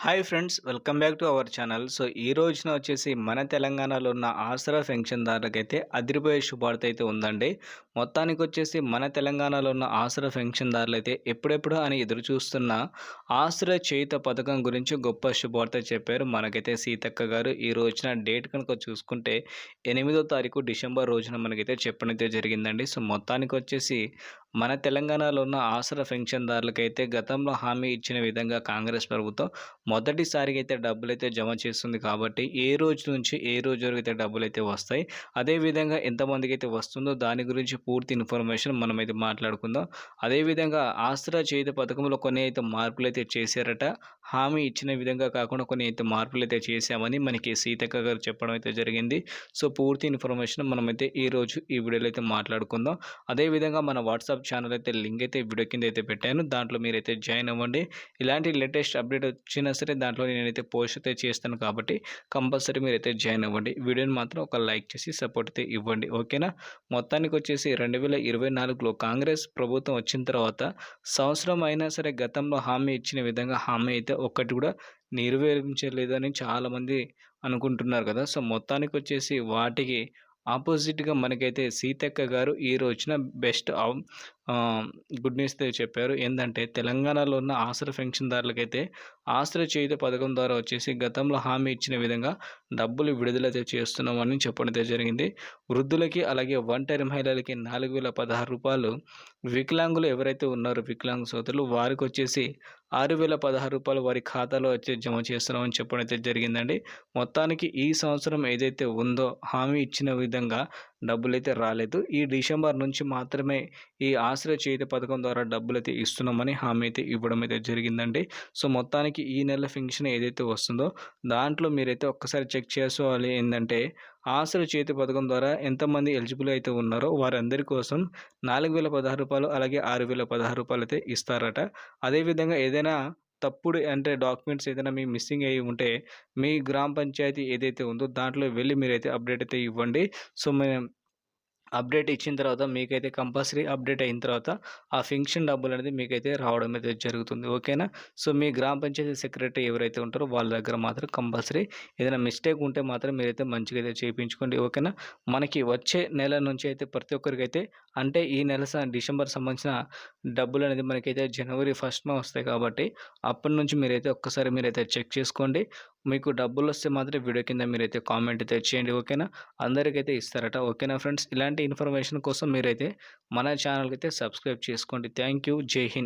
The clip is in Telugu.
Hi friends welcome back to our channel so ఈ రోజున వచ్చేసి మన తెలంగాణలో ఉన్న ఆసరా పెన్షన్దారులకైతే అదిరిపోయే శుభార్త అయితే ఉందండి. మొత్తానికి వచ్చేసి మన తెలంగాణలో ఉన్న ఆసరా పెన్షన్దారులు అయితే ఎప్పుడెప్పుడు అని ఎదురు చూస్తున్న ఆసరా చేయుత పథకం గురించి గొప్ప శుభార్త చెప్పారు మనకైతే సీతక్క గారు. ఈ రోజున డేట్ కనుక చూసుకుంటే ఎనిమిదో తారీఖు డిసెంబర్ రోజున మనకైతే చెప్పనైతే జరిగిందండి. సో మొత్తానికి వచ్చేసి మన తెలంగాణలో ఉన్న ఆసరా పెన్షన్దారులకైతే గతంలో హామీ ఇచ్చిన విధంగా కాంగ్రెస్ ప్రభుత్వం మొదటిసారిగా అయితే డబ్బులు అయితే జమ చేస్తుంది కాబట్టి ఏ రోజు నుంచి ఏ రోజు వరకు అయితే డబ్బులు అయితే వస్తాయి అదేవిధంగా ఎంతమందికి అయితే వస్తుందో దాని గురించి పూర్తి ఇన్ఫర్మేషన్ మనమైతే మాట్లాడుకుందాం. అదేవిధంగా ఆసరా చేతి పథకంలో కొన్ని అయితే మార్పులు అయితే చేశారట. హామీ ఇచ్చిన విధంగా కాకుండా కొన్ని అయితే మార్పులు అయితే చేశామని మనకి సీతక్క గారు చెప్పడం అయితే జరిగింది. సో పూర్తి ఇన్ఫర్మేషన్ మనమైతే ఈ రోజు ఈ వీడియోలో అయితే మాట్లాడుకుందాం అదేవిధంగా మన వాట్సాప్ ఛానల్ అయితే లింక్ అయితే వీడియో కింద అయితే పెట్టాను. దాంట్లో మీరైతే జాయిన్ అవ్వండి. ఇలాంటి లేటెస్ట్ అప్డేట్ వచ్చిన సరే దాంట్లో నేనైతే పోస్ట్ అయితే చేస్తాను కాబట్టి కంపల్సరీ మీరైతే జాయిన్ అవ్వండి. వీడియోని మాత్రం ఒక లైక్ చేసి సపోర్ట్ అయితే ఇవ్వండి. ఓకేనా? మొత్తానికి వచ్చేసి రెండు వేల ఇరవై నాలుగులో కాంగ్రెస్ ప్రభుత్వం వచ్చిన తర్వాత సంవత్సరం అయినా సరే గతంలో హామీ ఇచ్చిన విధంగా హామీ అయితే ఒక్కటి కూడా నెరవేర్చలేదని చాలామంది అనుకుంటున్నారు కదా. సో మొత్తానికి వచ్చేసి వాటికి ఆపోజిట్గా మనకైతే సీతక్క గారు ఈ రోజున బెస్ట్ గుడ్ న్యూస్ చెప్పారు. ఏంటంటే తెలంగాణలో ఉన్న ఆసర పెన్షన్దారులకైతే ఆసరా చేయుత పథకం ద్వారా వచ్చేసి గతంలో హామీ ఇచ్చిన విధంగా డబ్బులు విడుదల చేస్తున్నామని చెప్పడం జరిగింది. వృద్ధులకి అలాగే ఒంటరి మహిళలకి నాలుగు వేల పదహారు రూపాయలు వికలాంగులు ఎవరైతే ఉన్నారో వికలాంగ సోదరులు వారికి వచ్చేసి ఆరు వేల పదహారు రూపాయలు వారి ఖాతాలో వచ్చి జమ చేస్తున్నామని చెప్పడం అయితే జరిగిందండి. మొత్తానికి ఈ సంవత్సరం ఏదైతే ఉందో హామీ ఇచ్చిన విధంగా డబ్బులు అయితే రాలేదు. ఈ డిసెంబర్ నుంచి మాత్రమే ఈ ఆశ్రయ చేతి పథకం ద్వారా డబ్బులు అయితే ఇస్తున్నామని హామీ అయితే ఇవ్వడం అయితే జరిగిందండి. సో మొత్తానికి ఈ నెల ఫింక్షన్ ఏదైతే వస్తుందో దాంట్లో మీరైతే ఒక్కసారి చెక్ చేసుకోవాలి ఏంటంటే ఆశ్రయ చేతి పథకం ద్వారా ఎంతమంది ఎలిజిబుల్ అయితే ఉన్నారో వారందరి కోసం నాలుగు వేల పదహారు రూపాయలు అలాగే ఆరు వేల పదహారు రూపాయలు అయితే ఇస్తారట. అదేవిధంగా ఏదైనా తప్పుడు అంటే డాక్యుమెంట్స్ ఏదైనా మీ మిస్సింగ్ అయ్యి ఉంటే మీ గ్రామ పంచాయతీ ఏదైతే ఉందో దాంట్లో వెళ్ళి మీరైతే అప్డేట్ అయితే ఇవ్వండి. సో మేము అప్డేట్ ఇచ్చిన తర్వాత మీకైతే కంపల్సరీ అప్డేట్ అయిన తర్వాత ఆ ఫింక్షన్ డబ్బులు అనేది మీకైతే రావడం అయితే జరుగుతుంది. ఓకేనా? సో మీ గ్రామ పంచాయతీ సెక్రటరీ ఎవరైతే ఉంటారో వాళ్ళ దగ్గర మాత్రం కంపల్సరీ ఏదైనా మిస్టేక్ ఉంటే మాత్రం మీరైతే మంచిగా అయితే చేయించుకోండి. ఓకేనా? మనకి వచ్చే నెల నుంచి అయితే ప్రతి ఒక్కరికి అయితే అంటే ఈ నెల డిసెంబర్ సంబంధించిన డబ్బులు అనేది మనకైతే జనవరి ఫస్ట్న వస్తాయి కాబట్టి అప్పటి నుంచి మీరైతే ఒక్కసారి మీరైతే చెక్ చేసుకోండి. మీకు డబ్బులు వస్తే మాత్రం వీడియో కింద మీరైతే కామెంట్ అయితే చేయండి ఓకేనా? అందరికైతే ఇస్తారట ఓకేనా ఫ్రెండ్స్? ఇలాంటి ఇన్ఫర్మేషన్ కోసం మీరైతే మన ఛానల్కి అయితే సబ్స్క్రైబ్ చేసుకోండి. Thank you. జై హింద్.